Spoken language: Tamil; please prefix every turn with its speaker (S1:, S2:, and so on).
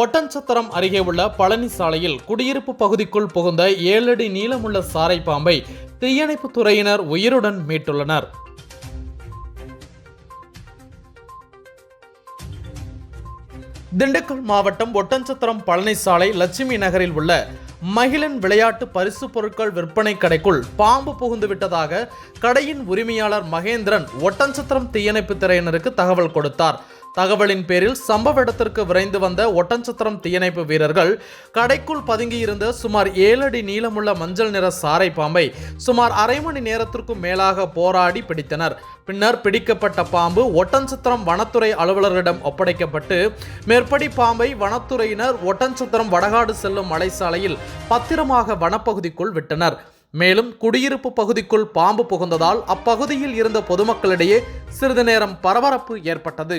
S1: ஒட்டன்சத்திரம் அருகே உள்ள பழனி சாலையில் குடியிருப்பு பகுதிக்குள் புகுந்த ஏழடி நீளமுள்ள சாரை பாம்பை தீயணைப்பு துறையினர் உயிருடன் மீட்டுள்ளனர். திண்டுக்கல் மாவட்டம் ஒட்டன்சத்திரம் பழனிசாலை லட்சுமி நகரில் உள்ள மகிழன் விளையாட்டு பரிசு பொருட்கள் விற்பனை கடைக்குள் பாம்பு புகுந்து விட்டதாக கடையின் உரிமையாளர் மகேந்திரன் ஒட்டன்சத்திரம் தீயணைப்பு துறையினருக்கு தகவல் கொடுத்தார். தகவலின் பேரில் சம்பவ இடத்திற்கு விரைந்து வந்த ஒட்டன்சத்திரம் தீயணைப்பு வீரர்கள் கடைக்குள் பதுங்கியிருந்த சுமார் ஏழு அடி நீளமுள்ள மஞ்சள் நிற சாரை பாம்பை சுமார் அரை மணி நேரத்திற்கும் மேலாக போராடி பிடித்தனர். பின்னர் பிடிக்கப்பட்ட பாம்பு ஒட்டன்சத்திரம் வனத்துறை அலுவலரிடம் ஒப்படைக்கப்பட்டு மேற்படி பாம்பை வனத்துறையினர் ஒட்டன்சத்திரம் வடகாடு செல்லும் மலைசாலையில் பத்திரமாக வனப்பகுதிக்குள் விட்டனர். மேலும் குடியிருப்பு பகுதிக்குள் பாம்பு புகுந்ததால் அப்பகுதியில் இருந்த பொதுமக்களிடையே சிறிது நேரம் பரபரப்பு ஏற்பட்டது.